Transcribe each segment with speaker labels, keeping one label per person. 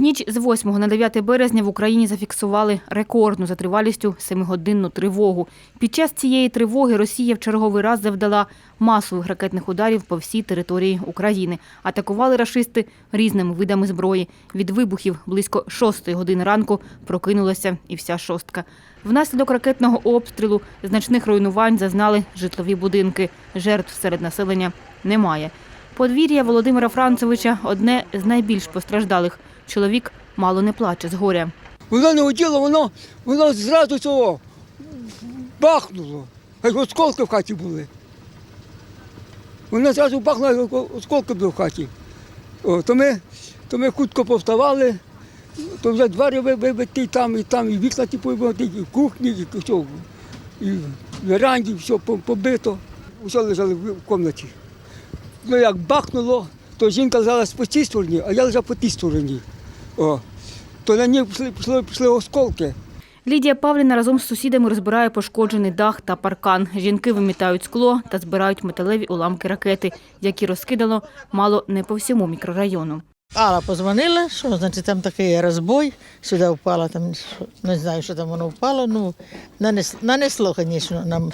Speaker 1: ніч з 8 на 9 березня в Україні зафіксували рекордну за тривалістю семигодинну тривогу. Під час цієї тривоги Росія в черговий раз завдала масових ракетних ударів по всій території України. Атакували рашисти різними видами зброї. Від вибухів близько 6 години ранку прокинулася і вся шостка. Внаслідок ракетного обстрілу значних руйнувань зазнали житлові будинки. Жертв серед населення немає. Подвір'я Володимира Францевича одне з найбільш постраждалих. Чоловік мало не плаче з горя.
Speaker 2: Воно не уділо, воно, воно зразу цього бахнуло. Як осколки в хаті були. Воно зразу бахнуло, як осколки були в хаті. О, то, ми, то ми хутко повставали, то вже двері ви- вибиті там, і там, і вікна ті побиті, і кухні, і все, і веранді, все побито. Усе лежали в кімнаті. Ну як бахнуло, то жінка лежала по цій стороні, а я лежав по тій стороні. О, то на ній пішли, пішли, пішли осколки.
Speaker 1: Лідія Павліна разом з сусідами розбирає пошкоджений дах та паркан. Жінки вимітають скло та збирають металеві уламки ракети, які розкидало мало не по всьому мікрорайону.
Speaker 3: Алла позвонила, що значить там такий розбой, сюди впало, там не знаю, що там воно впало. Ну нанес, нанесло, звісно, нам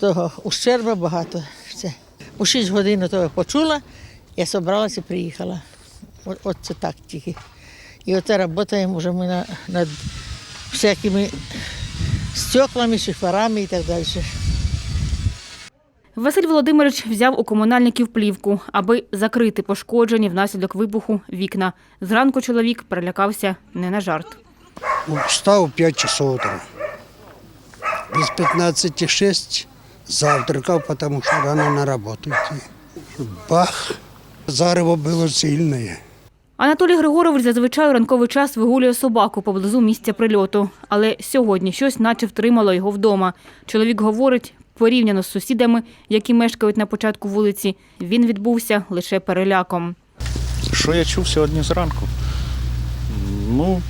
Speaker 3: того ущерба багато. У 6 годин того почула, я зібралася і приїхала. От, от це так тільки. І оце працюємо вже ми на, над всякими стеклами, шиферами і так далі.
Speaker 1: Василь Володимирович взяв у комунальників плівку, аби закрити пошкоджені внаслідок вибуху вікна. Зранку чоловік перелякався не на жарт.
Speaker 4: Встав в 5 часов утра. Без 15,6 завтракав, тому що рано на роботу йти. Бах! Зарево було сильне.
Speaker 1: Анатолій Григорович зазвичай у ранковий час вигулює собаку поблизу місця прильоту. Але сьогодні щось наче втримало його вдома. Чоловік говорить, порівняно з сусідами, які мешкають на початку вулиці, він відбувся лише переляком.
Speaker 5: Що я чув сьогодні зранку? Ну,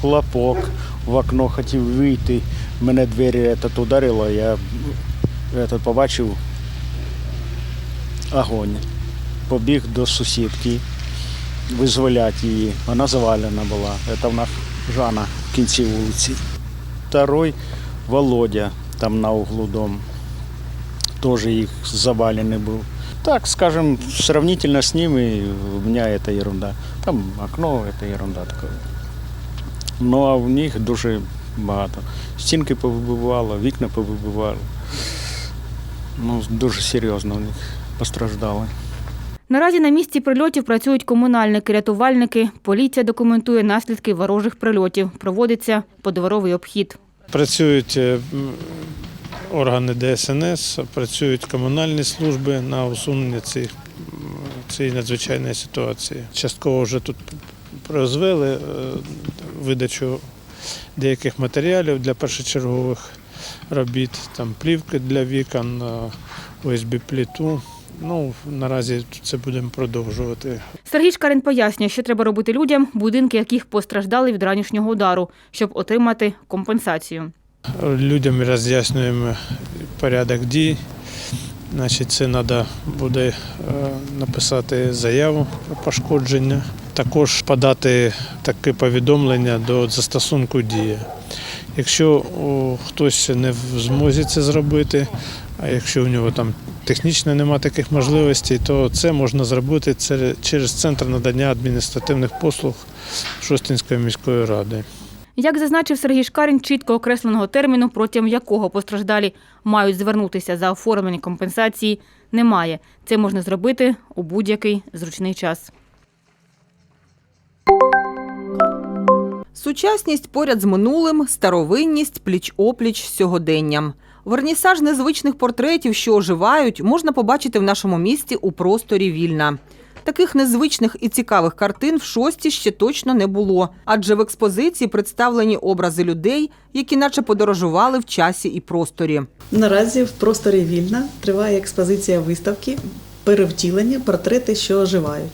Speaker 5: хлопок в окно хотів вийти. Мене двері этот ударило, я этот, побачив огонь. Побіг до сусідки, визволяти її. Вона завалена була. Це в нас Жана в кінці вулиці. Второй Володя там на углу дом. Тоже их заваленный был. Так, скажем, сравнительно с ними у меня это ерунда. Там окно это ерунда такая. Ну а в них дуже багато. Стінки повибивало, вікна повибивало. Ну, дуже серйозно у них постраждали.
Speaker 1: Наразі на місці прильотів працюють комунальники, рятувальники. Поліція документує наслідки ворожих прильотів. Проводиться подворовий обхід.
Speaker 6: Працюють е, органи ДСНС, працюють комунальні служби на усунення цих, цієї надзвичайної ситуації. Частково вже тут розвели е, видачу деяких матеріалів для першочергових робіт, там плівки для вікон, ОСБ-пліту. Ну, наразі це будемо продовжувати.
Speaker 1: Сергій Шкарин пояснює, що треба робити людям, будинки яких постраждали від ранішнього удару, щоб отримати компенсацію.
Speaker 6: Людям роз'яснюємо порядок дій. Значить, це треба буде е, написати заяву про пошкодження, також подати таке повідомлення до застосунку дії. Якщо хтось не в змозі це зробити, а якщо у нього там технічно немає таких можливостей, то це можна зробити через центр надання адміністративних послуг Шостинської міської ради.
Speaker 1: Як зазначив Сергій Шкарін, чітко окресленого терміну, протягом якого постраждалі мають звернутися за оформлення компенсації, немає. Це можна зробити у будь-який зручний час.
Speaker 7: Сучасність поряд з минулим, старовинність пліч-опліч з сьогоденням. Вернісаж незвичних портретів, що оживають, можна побачити в нашому місті у просторі вільна. Таких незвичних і цікавих картин в шості ще точно не було, адже в експозиції представлені образи людей, які наче подорожували в часі і просторі.
Speaker 8: Наразі в просторі вільна триває експозиція виставки Перевтілення портрети, що оживають.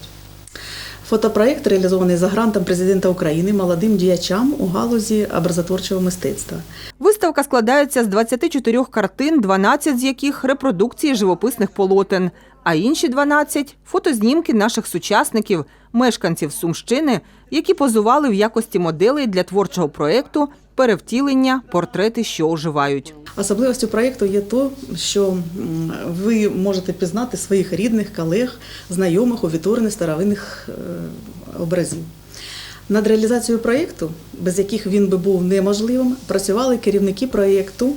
Speaker 8: Фотопроєкт реалізований за грантом президента України молодим діячам у галузі образотворчого мистецтва.
Speaker 7: Виставка складається з 24 картин, 12 з яких репродукції живописних полотен, а інші 12 – фотознімки наших сучасників, мешканців Сумщини, які позували в якості моделей для творчого проєкту «Перевтілення. Портрети, що оживають».
Speaker 8: Особливостю проєкту є то, що ви можете пізнати своїх рідних, колег, знайомих у відтворенні старовинних е, образів. Над реалізацією проєкту, без яких він би був неможливим, працювали керівники проєкту,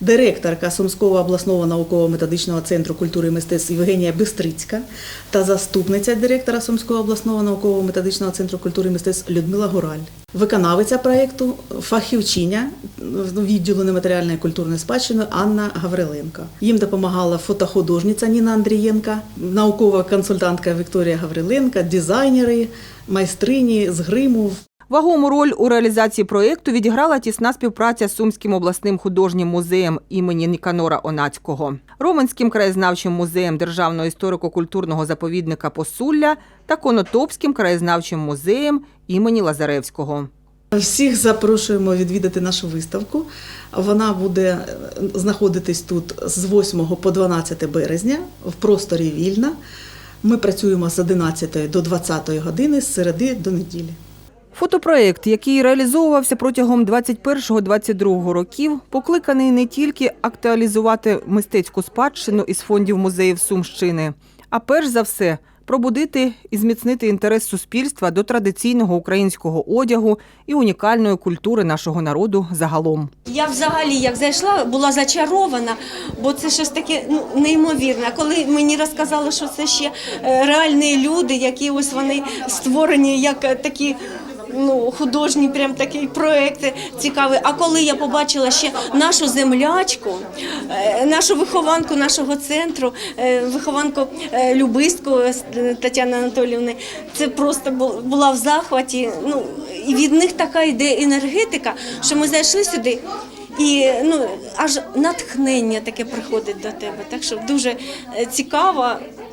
Speaker 8: директорка Сумського обласного науково-методичного центру культури і мистецтв Євгенія Бистрицька та заступниця директора Сумського обласного науково-методичного центру культури і мистецтв Людмила Гураль. Виконавиця проєкту фахівчиня відділу нематеріальної культурної спадщини Анна Гавриленко. Їм допомагала фотохудожниця Ніна Андрієнка, наукова консультантка Вікторія Гавриленко, дизайнери, майстрині з гриму.
Speaker 7: Вагому роль у реалізації проєкту відіграла тісна співпраця з Сумським обласним художнім музеєм імені Ніканора Онацького, Роменським краєзнавчим музеєм Державного історико-культурного заповідника Посулля та Конотопським краєзнавчим музеєм імені Лазаревського.
Speaker 8: Всіх запрошуємо відвідати нашу виставку. Вона буде е, знаходитись тут з 8 по 12 березня в просторі Вільна. Ми працюємо з 11 до 20 години з середи до неділі.
Speaker 7: Фотопроєкт, який реалізовувався протягом 21-22 років, покликаний не тільки актуалізувати мистецьку спадщину із фондів музеїв Сумщини, а перш за все пробудити і зміцнити інтерес суспільства до традиційного українського одягу і унікальної культури нашого народу загалом.
Speaker 9: Я взагалі як зайшла, була зачарована, бо це щось таке ну, неймовірне. Коли мені розказали, що це ще е, реальні люди, які ось вони створені як е, такі. Ну, художні, прям такий проект цікавий. А коли я побачила ще нашу землячку, е, нашу вихованку нашого центру, е, вихованку е, Любистку Тетяни Анатоліївни, це просто була в захваті. Ну і від них така йде енергетика, що ми зайшли сюди. І ну аж натхнення таке приходить до тебе. Так що дуже е, цікаво,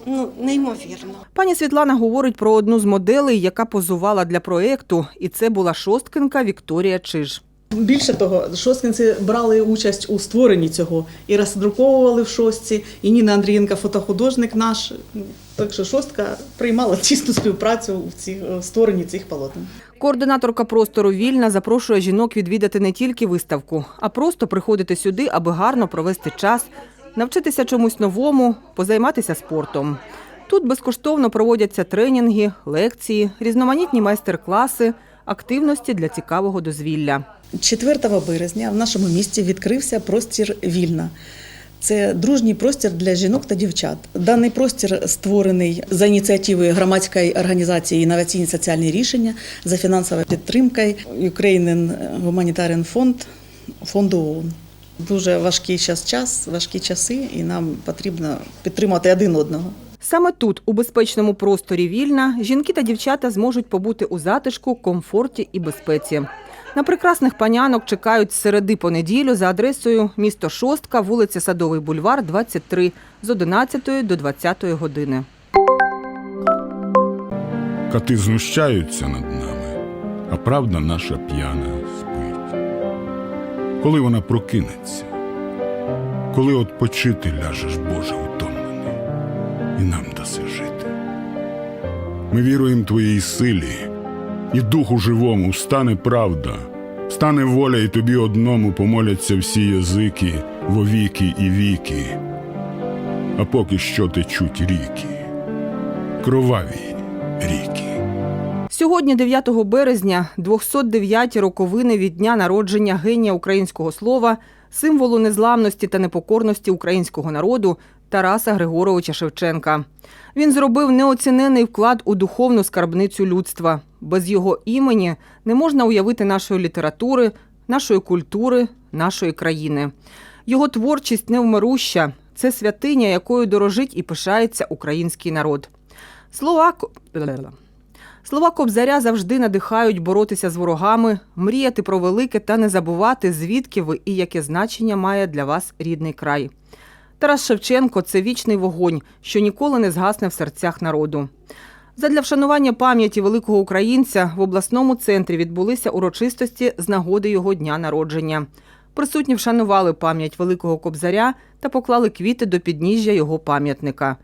Speaker 9: ну неймовірно.
Speaker 7: Пані Світлана говорить про одну з моделей, яка позувала для проекту, і це була шосткинка Вікторія Чиж.
Speaker 8: Більше того, шосткинці брали участь у створенні цього і роздруковували в шостці. І Ніна Андрієнка, фотохудожник наш. Так що шостка приймала тісну співпрацю в цій в створенні цих полотен.
Speaker 7: Координаторка простору Вільна запрошує жінок відвідати не тільки виставку, а просто приходити сюди, аби гарно провести час, навчитися чомусь новому, позайматися спортом. Тут безкоштовно проводяться тренінги, лекції, різноманітні майстер-класи, активності для цікавого дозвілля.
Speaker 8: 4 березня в нашому місті відкрився простір Вільна. Це дружній простір для жінок та дівчат. Даний простір створений за ініціативою громадської організації інноваційні соціальні рішення за фінансовою підтримкою Ukrainian Humanitarian Fund фонду ООН. Дуже важкий час час, важкі часи, і нам потрібно підтримати один одного.
Speaker 7: Саме тут, у безпечному просторі Вільна, жінки та дівчата зможуть побути у затишку, комфорті і безпеці. На прекрасних панянок чекають з середи по неділю за адресою місто Шостка, вулиця Садовий бульвар, 23, з 11 до 20 години.
Speaker 10: Кати знущаються над нами, а правда наша п'яна спить. Коли вона прокинеться, коли отпочити ляжеш, Боже, утомлений, і нам даси жити. Ми віруємо Твоїй силі, і духу живому стане правда, стане воля, і тобі одному помоляться всі язики вовіки і віки, а поки що течуть ріки, кроваві ріки.
Speaker 7: Сьогодні, 9 березня, 209 роковини від дня народження генія українського слова, символу незламності та непокорності українського народу Тараса Григоровича Шевченка. Він зробив неоцінений вклад у духовну скарбницю людства. Без його імені не можна уявити нашої літератури, нашої культури, нашої країни. Його творчість невмируща це святиня, якою дорожить і пишається український народ. Слова Слова Кобзаря завжди надихають боротися з ворогами, мріяти про велике та не забувати, звідки ви і яке значення має для вас рідний край. Тарас Шевченко це вічний вогонь, що ніколи не згасне в серцях народу. Задля вшанування пам'яті великого українця в обласному центрі відбулися урочистості з нагоди його дня народження. Присутні вшанували пам'ять великого кобзаря та поклали квіти до підніжжя його пам'ятника.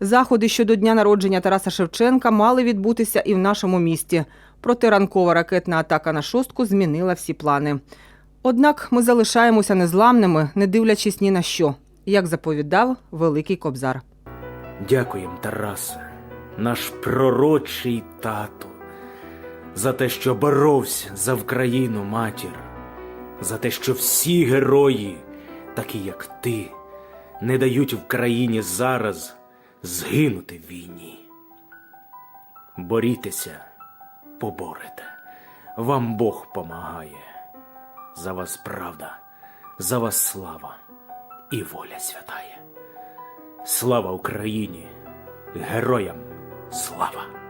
Speaker 7: Заходи щодо дня народження Тараса Шевченка мали відбутися і в нашому місті. Проте ранкова ракетна атака на шостку змінила всі плани. Однак ми залишаємося незламними, не дивлячись ні на що, як заповідав Великий Кобзар.
Speaker 11: Дякуємо, Тарасе, наш пророчий тату, за те, що боровся за Вкраїну матір, за те, що всі герої, такі як ти, не дають Вкраїні зараз згинути в війні. Борітеся, поборете, вам Бог помагає. За вас правда, за вас слава і воля святає. Слава Україні! Героям слава!